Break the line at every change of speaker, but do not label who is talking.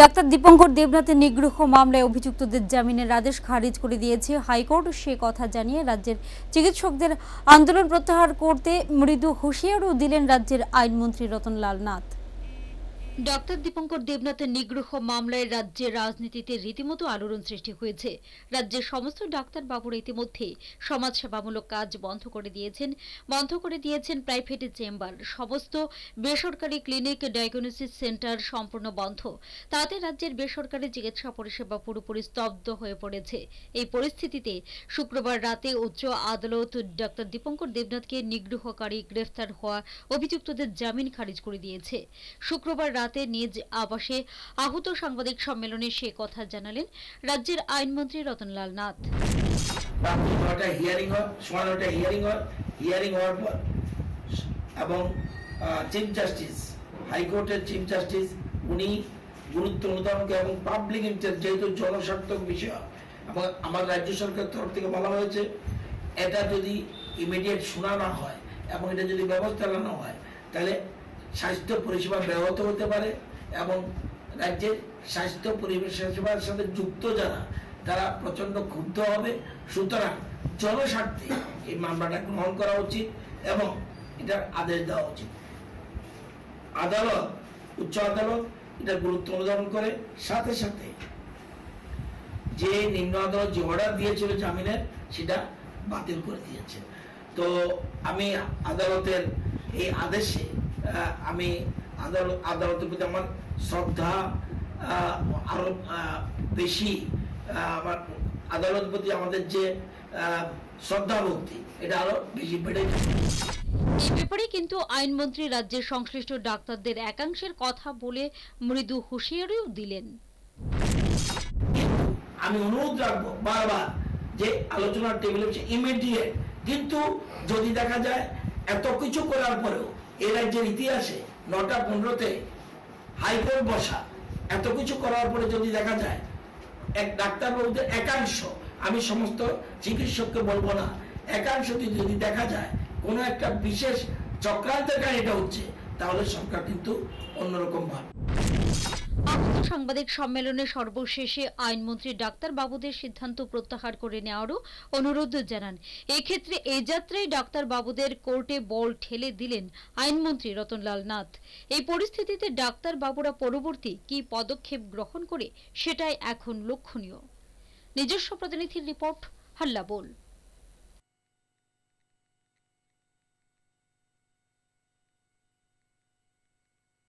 Doctor Dipankar দেবনাথের নিগ্রহ মামলায় অভিযুক্তদের জামিনের আদেশ খারিজ করে দিয়েছে হাইকোর্ট। সে কথা জানিয়ে রাজ্যের চিকিৎসকদের আন্দোলন প্রত্যাহার করতে মৃদু হুঁশিয়ারও দিলেন রাজ্যের আইনমন্ত্রী রতনলাল নাথ। ডক্টর দীপঙ্কর দেবনাথের নিগ্রহ মামলায় রাজ্যের রাজনীতিতে রীতিমতো আলোড়ন সৃষ্টি হয়েছে। রাজ্যের সমস্ত ডাক্তার বাবুরা ইতিমধ্যে সমাজসেবামূলক কাজ বন্ধ করে দিয়েছেন। বন্ধ করে দিয়েছেন প্রাইভেট চেম্বার। সমস্ত বেসরকারি ক্লিনিক ডায়াগনোসিস সেন্টার সম্পূর্ণ বন্ধ। তাতে রাজ্যের বেসরকারি চিকিৎসা পরিষেবা পুরোপুরি স্তব্ধ হয়ে পড়েছে। এই পরিস্থিতিতে শুক্রবার রাতে উচ্চ আদালত ডক্টর দীপঙ্কর দেবনাথকে নিগ্রহকারী গ্রেফতার হওয়া অভিযুক্তদের জামিন খারিজ করে দিয়েছে। শুক্রবার রাতে নিজ আবাসে আহত সাংবাদিক সম্মেলনে সে কথা জানালেন রাজ্যের আইনমন্ত্রী রতনলাল নাথ।
এবং চিফ জাস্টিস হাইকোর্টের চিফ জাস্টিস উনি গুরুত্ব অনুদান করে এবং পাবলিক ইন্টারেস্ট যেহেতু জনস্বার্থক বিষয়, এবং আমার রাজ্য সরকার তরফ থেকে বলা হয়েছে, এটা যদি ইমিডিয়েট শোনা না হয় এবং এটা যদি ব্যবস্থা না হয়, তাহলে স্বাস্থ্য পরিষেবা ব্যাহত হতে পারে এবং রাজ্যের স্বাস্থ্য পরিষেবার সাথে যুক্ত যারা, তারা প্রচণ্ড ক্ষুব্ধ হবে। সুতরাং জনস্বার্থে এই মামলাটা গ্রহণ করা উচিত এবং এটার আদেশ দেওয়া উচিত। আদালত, উচ্চ আদালত এটা গুরুত্ব অনুধাবন করে। সাথে সাথে যে নিম্ন আদালত যে অর্ডার দিয়েছিল জামিনের, সেটা বাতিল করে দিয়েছে। তো আমি আদালতের এই আদেশে আমি আদালত আদালতের প্রতি আমার শ্রদ্ধা আরও বেশি আমার আদালত প্রতি আমাদের যে শ্রদ্ধা ভক্তি এটা আরও বেশি বেড়ে
ব্যাপারে কিন্তু আইনমন্ত্রী রাজ্যের সংশ্লিষ্ট ডাক্তারদের একাংশের কথা বলে মৃদু হুঁশিয়ারিও দিলেন।
আমি অনুরোধ রাখব বারবার যে আলোচনার টেবিলে ইমিডিয়েট কিন্তু যদি দেখা যায় এত কিছু করার পরেও এই রাজ্যের ইতিহাসে নটা পনেরোতে হাইকোর্ট বসা, এত কিছু করার পরে যদি দেখা যায় এক ডাক্তার বলতে একাংশ, আমি সমস্ত চিকিৎসককে বলব না, একাংশ যদি দেখা যায় কোনো একটা বিশেষ চক্রান্তের কারণে এটা হচ্ছে, তাহলে সরকার কিন্তু অন্যরকম ভাবে
সাংবাদিক সম্মেলনে সর্বশেষে আইনমন্ত্রী ডাক্তার বাবুদের সিদ্ধান্ত প্রত্যাহার করে নেওয়ারও অনুরোধ জানান। এক্ষেত্রে এই যাত্রায় ডাক্তার বাবুদের কোর্টে বল ঠেলে দিলেন আইনমন্ত্রী রতনলাল নাথ। এই পরিস্থিতিতে ডাক্তার বাবুরা পরবর্তী কি পদক্ষেপ গ্রহণ করে সেটাই এখন লক্ষণীয়। নিজস্ব প্রতিনিধির রিপোর্ট হাল্লা বল।